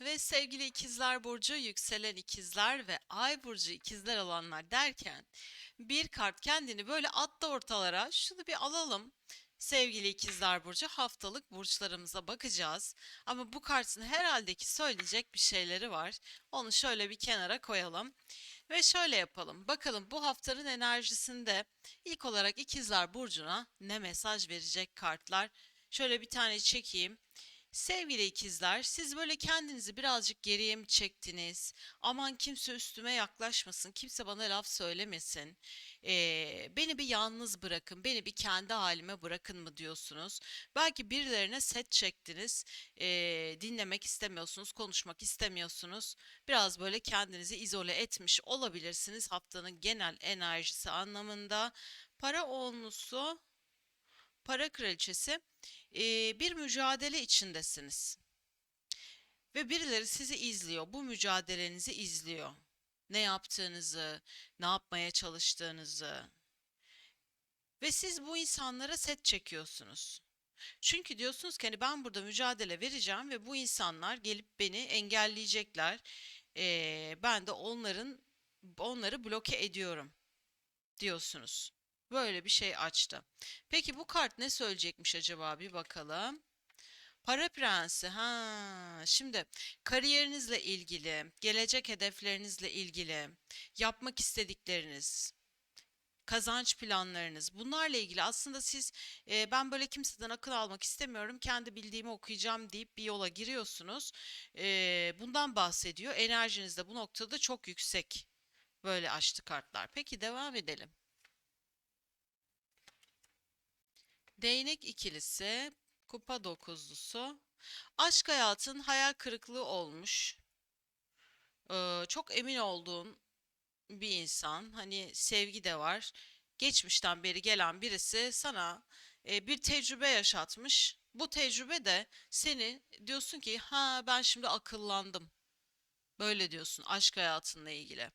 Ve sevgili ikizler burcu, yükselen ikizler ve ay burcu ikizler olanlar derken bir kart kendini böyle attı ortalara. Şunu bir alalım. Sevgili ikizler burcu haftalık burçlarımıza bakacağız. Ama bu kartın herhalde ki söyleyecek bir şeyleri var. Onu şöyle bir kenara koyalım. Ve şöyle yapalım. Bakalım bu haftanın enerjisinde ilk olarak ikizler burcuna ne mesaj verecek kartlar? Şöyle bir tane çekeyim. Sevgili ikizler, siz böyle kendinizi birazcık geriye mi çektiniz? Aman kimse üstüme yaklaşmasın, kimse bana laf söylemesin. Ee, beni bir yalnız bırakın, beni bir kendi halime bırakın mı diyorsunuz? Belki birilerine set çektiniz, ee, dinlemek istemiyorsunuz, konuşmak istemiyorsunuz. Biraz böyle kendinizi izole etmiş olabilirsiniz haftanın genel enerjisi anlamında. Para onlusu, para kraliçesi bir mücadele içindesiniz ve birileri sizi izliyor. Bu mücadelenizi izliyor. Ne yaptığınızı, ne yapmaya çalıştığınızı ve siz bu insanlara set çekiyorsunuz. Çünkü diyorsunuz ki hani ben burada mücadele vereceğim ve bu insanlar gelip beni engelleyecekler. Eee, ben de onların onları bloke ediyorum diyorsunuz. Böyle bir şey açtı. Peki bu kart ne söyleyecekmiş acaba bir bakalım. Para prensi. Ha, şimdi kariyerinizle ilgili, gelecek hedeflerinizle ilgili, yapmak istedikleriniz, kazanç planlarınız, bunlarla ilgili aslında siz e, ben böyle kimseden akıl almak istemiyorum, kendi bildiğimi okuyacağım deyip bir yola giriyorsunuz. E, bundan bahsediyor. Enerjiniz de bu noktada çok yüksek. Böyle açtı kartlar. Peki devam edelim. Değnek ikilisi, kupa dokuzlusu. Aşk hayatın hayal kırıklığı olmuş. Ee, çok emin olduğun bir insan. Hani sevgi de var. Geçmişten beri gelen birisi sana e, bir tecrübe yaşatmış. Bu tecrübe de seni diyorsun ki ha ben şimdi akıllandım. Böyle diyorsun aşk hayatınla ilgili.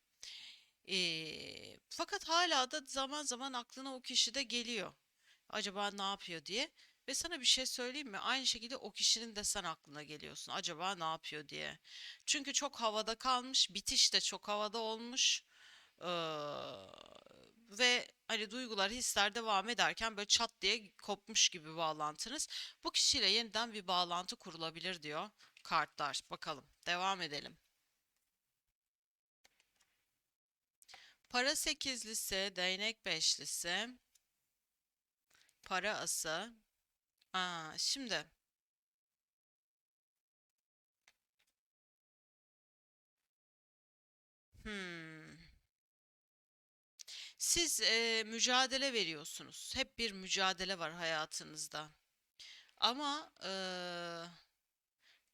Ee, fakat hala da zaman zaman aklına o kişi de geliyor. Acaba ne yapıyor diye. Ve sana bir şey söyleyeyim mi? Aynı şekilde o kişinin de sen aklına geliyorsun. Acaba ne yapıyor diye. Çünkü çok havada kalmış. Bitiş de çok havada olmuş. Ee, ve hani duygular, hisler devam ederken böyle çat diye kopmuş gibi bağlantınız. Bu kişiyle yeniden bir bağlantı kurulabilir diyor kartlar. Bakalım. Devam edelim. Para sekizlisi, değnek beşlisi, para ası. Aa, şimdi hmm, siz e, mücadele veriyorsunuz. Hep bir mücadele var hayatınızda. Ama e,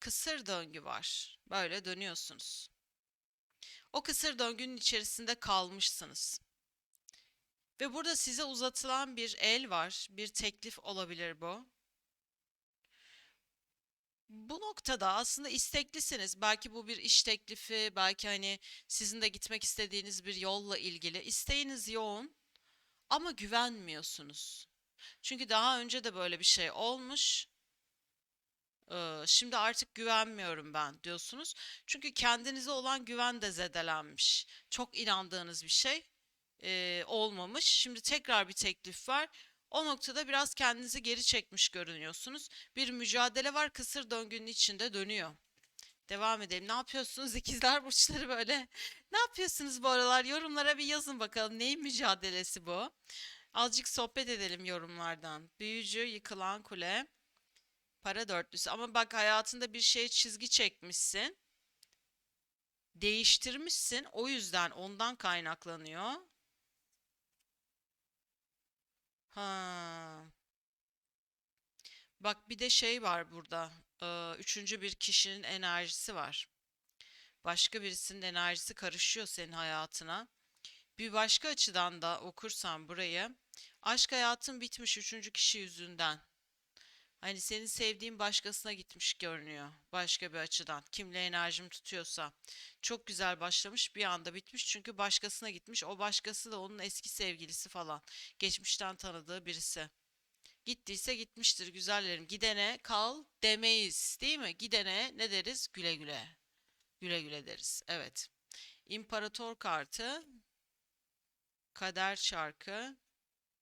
kısır döngü var. Böyle dönüyorsunuz. O kısır döngünün içerisinde kalmışsınız. Ve burada size uzatılan bir el var. Bir teklif olabilir bu. Bu noktada aslında isteklisiniz. Belki bu bir iş teklifi, belki hani sizin de gitmek istediğiniz bir yolla ilgili. İsteğiniz yoğun ama güvenmiyorsunuz. Çünkü daha önce de böyle bir şey olmuş. Ee, Şimdi artık güvenmiyorum ben diyorsunuz. Çünkü kendinize olan güven de zedelenmiş. Çok inandığınız bir şey e, olmamış. Şimdi tekrar bir teklif var. O noktada biraz kendinizi geri çekmiş görünüyorsunuz. Bir mücadele var kısır döngünün içinde dönüyor. Devam edelim. Ne yapıyorsunuz ikizler burçları böyle? Ne yapıyorsunuz bu aralar? Yorumlara bir yazın bakalım. Neyin mücadelesi bu? Azıcık sohbet edelim yorumlardan. Büyücü, yıkılan kule, para dörtlüsü. Ama bak hayatında bir şeye çizgi çekmişsin. Değiştirmişsin. O yüzden ondan kaynaklanıyor. Ha. Bak bir de şey var burada. Üçüncü bir kişinin enerjisi var. Başka birisinin enerjisi karışıyor senin hayatına. Bir başka açıdan da okursan burayı, aşk hayatın bitmiş üçüncü kişi yüzünden. Hani senin sevdiğin başkasına gitmiş görünüyor. Başka bir açıdan. Kimle enerjim tutuyorsa. Çok güzel başlamış bir anda bitmiş. Çünkü başkasına gitmiş. O başkası da onun eski sevgilisi falan. Geçmişten tanıdığı birisi. Gittiyse gitmiştir güzellerim. Gidene kal demeyiz değil mi? Gidene ne deriz? Güle güle. Güle güle deriz. Evet. İmparator kartı, kader çarkı,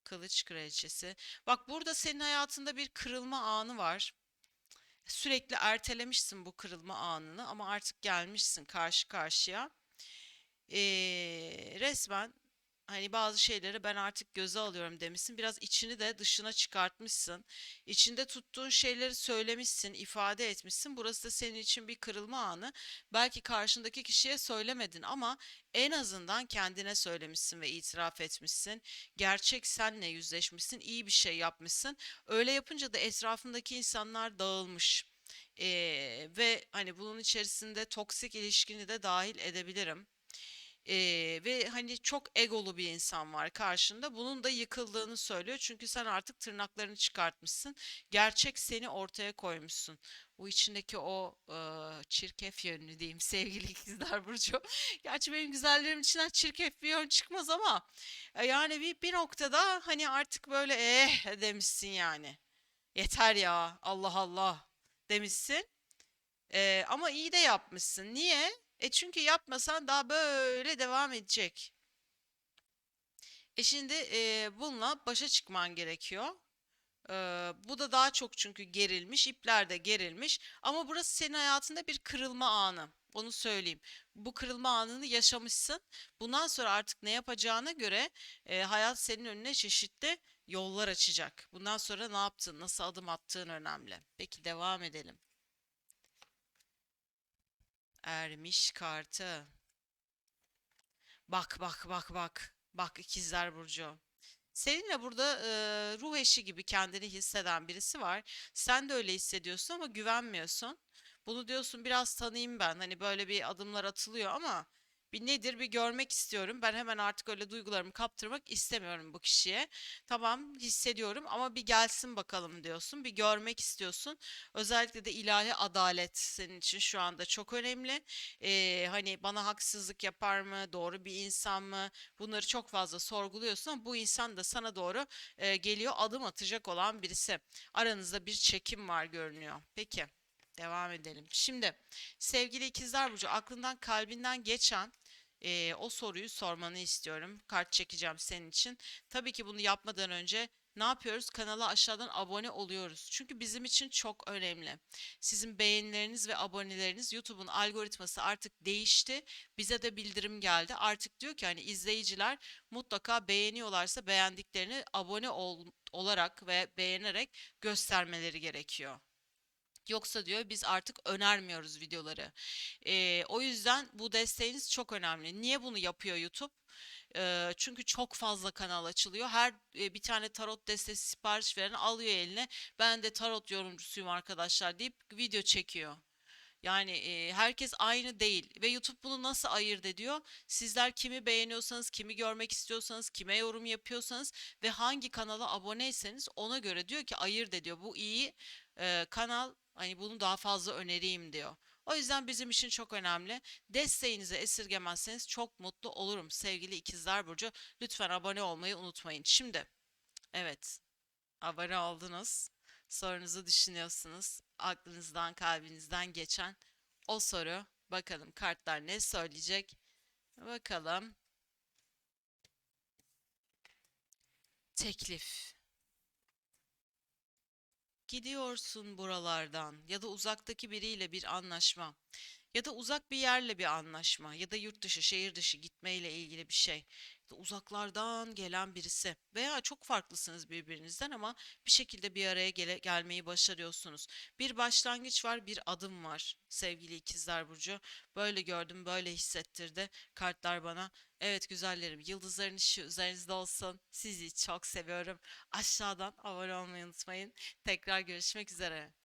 kılıç kraliçesi. Bak burada senin hayatında bir kırılma anı var. Sürekli ertelemişsin bu kırılma anını ama artık gelmişsin karşı karşıya. Ee, resmen hani bazı şeyleri ben artık göze alıyorum demişsin. Biraz içini de dışına çıkartmışsın. İçinde tuttuğun şeyleri söylemişsin, ifade etmişsin. Burası da senin için bir kırılma anı. Belki karşındaki kişiye söylemedin ama en azından kendine söylemişsin ve itiraf etmişsin. Gerçek senle yüzleşmişsin, iyi bir şey yapmışsın. Öyle yapınca da etrafındaki insanlar dağılmış. Ee, ve hani bunun içerisinde toksik ilişkini de dahil edebilirim. Ee, ve hani çok egolu bir insan var karşında. Bunun da yıkıldığını söylüyor. Çünkü sen artık tırnaklarını çıkartmışsın. Gerçek seni ortaya koymuşsun. Bu içindeki o e, çirkef yönünü diyeyim sevgili ikizler Burcu. Gerçi benim güzellerim içinden çirkef bir yön çıkmaz ama e, yani bir, bir noktada hani artık böyle eh demişsin yani. Yeter ya Allah Allah demişsin. Ee, ama iyi de yapmışsın. Niye? E çünkü yapmasan daha böyle devam edecek. E şimdi e, bununla başa çıkman gerekiyor. Ee, bu da daha çok çünkü gerilmiş, ipler de gerilmiş. Ama burası senin hayatında bir kırılma anı. Onu söyleyeyim. Bu kırılma anını yaşamışsın. Bundan sonra artık ne yapacağına göre e, hayat senin önüne çeşitli yollar açacak. Bundan sonra ne yaptın, nasıl adım attığın önemli. Peki devam edelim. Ermiş kartı. Bak bak bak bak. Bak ikizler Burcu. Seninle burada e, ruh eşi gibi kendini hisseden birisi var. Sen de öyle hissediyorsun ama güvenmiyorsun. Bunu diyorsun biraz tanıyayım ben. Hani böyle bir adımlar atılıyor ama bir nedir bir görmek istiyorum. Ben hemen artık öyle duygularımı kaptırmak istemiyorum bu kişiye. Tamam hissediyorum ama bir gelsin bakalım diyorsun. Bir görmek istiyorsun. Özellikle de ilahi adalet senin için şu anda çok önemli. Ee, hani bana haksızlık yapar mı? Doğru bir insan mı? Bunları çok fazla sorguluyorsun ama bu insan da sana doğru e, geliyor adım atacak olan birisi. Aranızda bir çekim var görünüyor. Peki. Devam edelim. Şimdi sevgili ikizler burcu aklından kalbinden geçen eee, o soruyu sormanı istiyorum. Kart çekeceğim senin için. Tabii ki bunu yapmadan önce ne yapıyoruz? Kanala aşağıdan abone oluyoruz. Çünkü bizim için çok önemli. Sizin beğenileriniz ve aboneleriniz YouTube'un algoritması artık değişti. Bize de bildirim geldi. Artık diyor ki hani izleyiciler mutlaka beğeniyorlarsa beğendiklerini abone ol- olarak ve beğenerek göstermeleri gerekiyor. Yoksa diyor biz artık önermiyoruz videoları. Ee, o yüzden bu desteğiniz çok önemli. Niye bunu yapıyor YouTube? Ee, çünkü çok fazla kanal açılıyor. Her e, bir tane tarot destesi sipariş veren alıyor eline. Ben de tarot yorumcusuyum arkadaşlar deyip video çekiyor. Yani e, herkes aynı değil ve YouTube bunu nasıl ayırt ediyor? Sizler kimi beğeniyorsanız, kimi görmek istiyorsanız, kime yorum yapıyorsanız ve hangi kanala aboneyseniz ona göre diyor ki ayırt ediyor. Bu iyi e, kanal hani bunu daha fazla önereyim diyor. O yüzden bizim için çok önemli. Desteğinizi esirgemezseniz çok mutlu olurum sevgili ikizler burcu. Lütfen abone olmayı unutmayın. Şimdi evet abone oldunuz. Sorunuzu düşünüyorsunuz. Aklınızdan, kalbinizden geçen o soru. Bakalım kartlar ne söyleyecek? Bakalım. Teklif. Gidiyorsun buralardan ya da uzaktaki biriyle bir anlaşma ya da uzak bir yerle bir anlaşma ya da yurt dışı, şehir dışı gitmeyle ilgili bir şey. Uzaklardan gelen birisi veya çok farklısınız birbirinizden ama bir şekilde bir araya gele- gelmeyi başarıyorsunuz. Bir başlangıç var, bir adım var sevgili ikizler burcu. Böyle gördüm, böyle hissettirdi kartlar bana. Evet güzellerim, yıldızların ışığı üzerinizde olsun. Sizi çok seviyorum. Aşağıdan abone olmayı unutmayın. Tekrar görüşmek üzere.